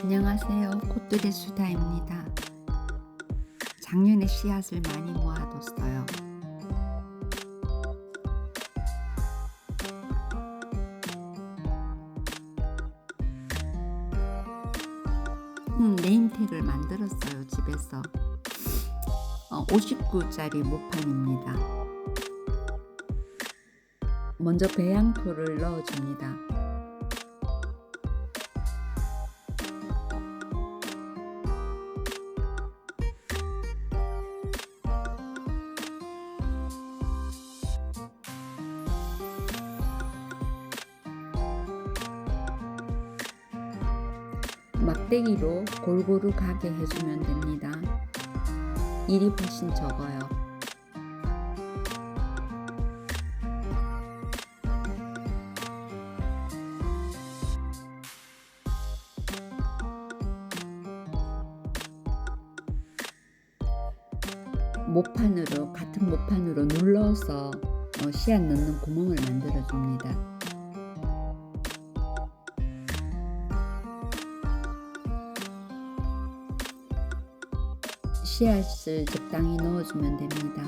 안녕하세요. 꽃들의 수다입니다. 작년에 씨앗을 많이 모아뒀어요. 음, 네임택을 만들었어요, 집에서. 어, 59짜리 모판입니다. 먼저 배양토를 넣어줍니다. 막대기로 골고루 가게 해주면 됩니다. 일이 훨씬 적어요. 모판으로 같은 모판으로 눌러서 어, 씨앗 넣는 구멍을 만들어 줍니다. 씨앗을 적당히 넣어주면 됩니다.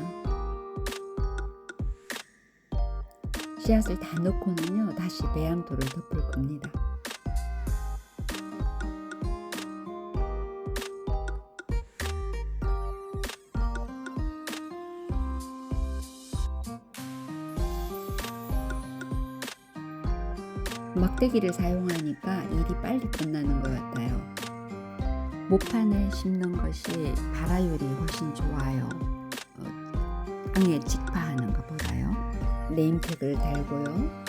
씨앗을 다 넣고는요, 다시 배양토를 덮을 겁니다. 막대기를 사용하니까 일이 빨리 끝나는 것 같아요. 모판에 심는 것이 발화율이 훨씬 좋아요. 어, 땅에 직파하는 것보다요. 네임팩을 달고요.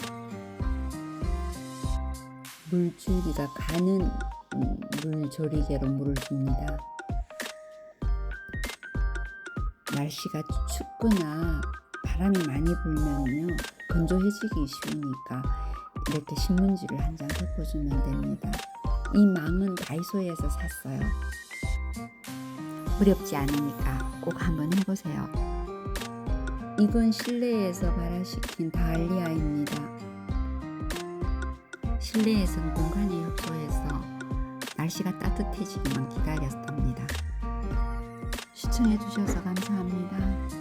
물줄기가 가는 음, 물조리개로 물을 줍니다. 날씨가 춥거나 바람이 많이 불면요 건조해지기 쉬우니까 이렇게 신문지를 한 장 덮어주면 됩니다. 이 망은 다이소에서 샀어요. 어렵지 않으니까 꼭 한번 해보세요. 이건 실내에서 발화시킨 다알리아입니다. 실내에선 공간이 협소해서 날씨가 따뜻해지기만 기다렸답니다. 시청해주셔서 감사합니다.